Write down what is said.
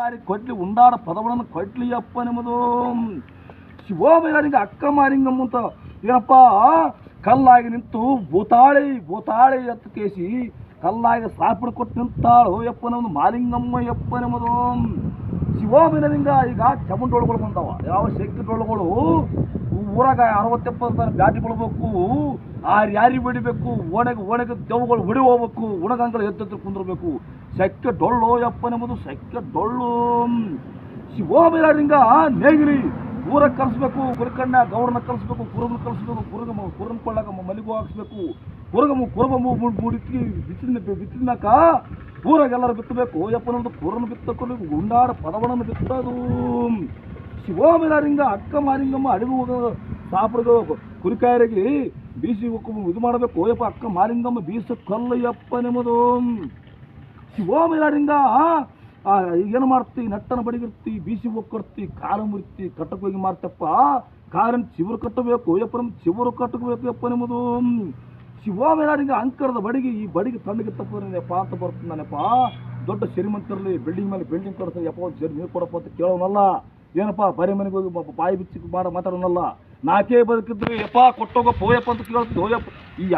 ದಾರಿ ಕೊಡ್ಲಿ ಉಂಡಾರ ಕೊಡ್ಲಿ ಅಪ್ಪ ನಿಮ್ಮದು ಶಿವೋಮಯ್ಯನಿಗೆ ಅಕ್ಕ ಮಾರಿಂಗಮ್ಮ ಅಂತ. ಏನಪ್ಪ? ಕಲ್ಲಾಗಿ ನಿಂತು ಭೂತಾಳಿ ಭೂತಾಳಿ ಎತ್ತ ಕೇಸಿ ಕಲ್ಲಾಗಿ ಸಾಪಿಡ್ ಕೊಟ್ಟು ನಿಂತಾಳು ಯಪ್ಪ ನಮ್ದು ಮಾಲಿಂಗಮ್ಮ ಯಪ್ಪ ನಿಮ್ಮದು ಶಿವೋಮಯ್ಯನಿಂಗ ಈಗ ಚಮುಂಡೊಳಗಳು ಬಂದವ. ಯಾವ ಶಕ್ತಿ ಡೊಳ್ಳುಗಳು ಊರಾಗ ಅರವತ್ತೆಪ್ಪತ್ತು ಬ್ಯಾಟಿ ಬಿಡ್ಬೇಕು ಆರ್ ಯಾರಿ ಬಿಡಬೇಕು, ಒಣಗ ಒಣಗ ದೆವ್ಗಳು ಹೊಡಿ ಹೋಗ್ಬೇಕು ಒಣಗಂಗಳು ಎತ್ತಿ ಕುಂದಿರ್ಬೇಕು. ಸೆಕ್ಕೆ ಡೊಳ್ಳು ಯಪ್ಪ ನೆಂಬುದು ಸೆಕ್ಕೆ ಡೊಳ್ಳು. ನೇಗಿರಿ ಊರ ಕಲಿಸ್ಬೇಕು ಕುರುಕಣ್ಣ, ಗೌಡನ ಕಲಿಸ್ಬೇಕು ಕುರುಗನ ಕಲಿಸ್ಬೇಕು ಕುರುಗ ಕುರನ್ ಕೊಳ್ಳಾಗ ಮಲಿಗೂ ಹಾಕ್ಸ್ಬೇಕು. ಕುರುಗಮ್ಮ ಕುರುಗ ಮುಡಿತಿ ಬಿತ್ತಿನ ಬಿತ್ತಿನಾಕ ಊರಾಗೆಲ್ಲರೂ ಬಿತ್ತಬೇಕು. ಯಪ್ಪ ನಮ್ದು ಕುರನ ಬಿತ್ತಕೊಂಡು ಗುಂಡಾರ ಪದವನ್ನು ಬಿತ್ತದು. ಶಿವೋಮಯ್ಯರಿಂಗ ಅಕ್ಕ ಮಾರಿಂಗಮ್ಮ ಅಡಿಗೆ ಹೋಗೋದು ಸಾಪಡ್ಗ ಕುರಿಕಾಯರಿಗೆ ಬೀಸಿ ಇದು ಮಾಡಬೇಕು ಓಯಪ್ಪ ಅಕ್ಕ ಮಾರಿಂಗಮ್ಮ ಬೀಸ ಕಲ್ಲು ಯಪ್ಪ ನಿಮ್ಮದು ಶಿವೋಮಯ್ಯರಿಂದ ಏನು ಮಾಡ್ತಿ? ನಟ್ಟನ ಬಡಿಗಿರ್ತಿ ಬೀಸಿ ಒಕ್ಕರ್ತಿ ಕಾಲು ಮುರಿತಿ, ಕಟ್ಟಕ್ಕೆ ಹೋಗಿ ಮಾಡ್ತಪ್ಪ ಕಾರಣ ಚಿವರು ಕಟ್ಟಬೇಕು ಯಪ್ಪ ನಮ್ಮ ಚಿವರು ಕಟ್ಟಬೇಕು ಯಪ್ಪ ನಿಮ್ಮದು ಶಿವೋಮಯ್ಯರಿಂದ ಅಂಕರದ ಬಡಿಗೆ, ಈ ಬಡಿಗೆ ತಣ್ಣಗೆ ನೆನಪ ಅಂತ ನಾನಪ್ಪ ದೊಡ್ಡ ಶ್ರೀಮಂತರಲ್ಲಿ ಬಿಲ್ಡಿಂಗ್ ಮೇಲೆ ಬಿಲ್ಡಿಂಗ್ ಕೊಡ್ತಾರೆ ಯಪ್ಪ ಒಂದು ಸೇರಿ ನೀರು ಕೊಡಪ್ಪ ಅಂತ ಕೇಳೋನಲ್ಲ. ಏನಪ್ಪ, ಬರೀ ಮನೆಗೆ ಹೋಗಿ ಬಾಯಿ ಬಿಚ್ಚಿ ಮಾಡ ಮಾತಾಡೋನಲ್ಲ. ನಾಲ್ಕೇ ಬದುಕಿದ್ರು? ಯಪ್ಪ ಕೊಟ್ಟೋಗಪ್ಪ ಹೋಯಪ್ಪ ಅಂತ ಕೇಳ್ತಿದ್ದು. ಹೋಯಪ್ಪ. ಈ